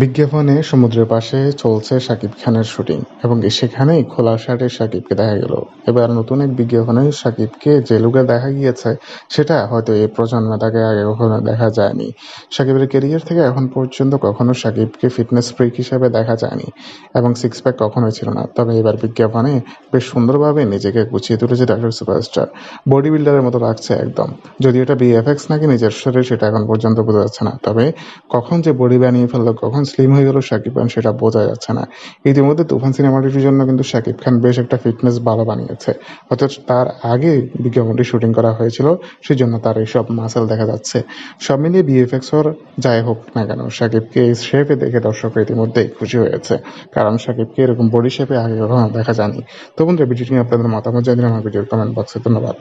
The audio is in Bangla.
বিজ্ঞাপনে সমুদ্রের পাশে চলছে শাকিব খানের শুটিং এবং সেখানেই খোলা শার্টে শাকিবকে দেখা গেল। এবার নতুন এক বিজ্ঞাপনে শাকিবকে যে লুকে দেখা গিয়েছে, সেটা হয়তো এই প্রজন্মে তাকে আগে কখনো দেখা যায়নি। শাকিবের কেরিয়ার থেকে এখন পর্যন্ত কখনো শাকিবকে ফিটনেস ফ্রিক হিসেবে দেখা যায়নি এবং সিক্স প্যাক কখনোই ছিল না। তবে এবার বিজ্ঞাপনে বেশ সুন্দরভাবে নিজেকে গুছিয়ে তুলেছে ডাক্তার সুপারস্টার বডি বিল্ডারের মতো লাগছে একদম। যদি এটা বিএফএক্স নাকি নিজের শরীর, সেটা এখন পর্যন্ত বোঝা যাচ্ছে না। তবে কখন যে বডি বানিয়ে ফেলল, কখন স্লিম হয়ে গেল শাকিব খান, সেটা বোঝা যাচ্ছে না। ইতিমধ্যে তুফান সিনেমাটির জন্য কিন্তু শাকিব খান বেশ একটা ফিটনেস ভালো বানিয়েছে। অথচ তার আগে বিজ্ঞাপনটি শুটিং করা হয়েছিল সেই জন্য তার এইসব মাসেল দেখা যাচ্ছে। সব মিলিয়ে বিএফএক্স ওর, যাই হোক না কেন, শাকিবকে এই শেপে দেখে দর্শক ইতিমধ্যেই খুশি হয়েছে। কারণ শাকিবকে এরকম বডি শেপে আগে কখনো দেখা যায়নি। তো বন্ধুরা, ভিডিওটি নিয়ে আপনাদের মতামত জানিয়ে আমার ভিডিওর কমেন্ট বক্সে ধন্যবাদ।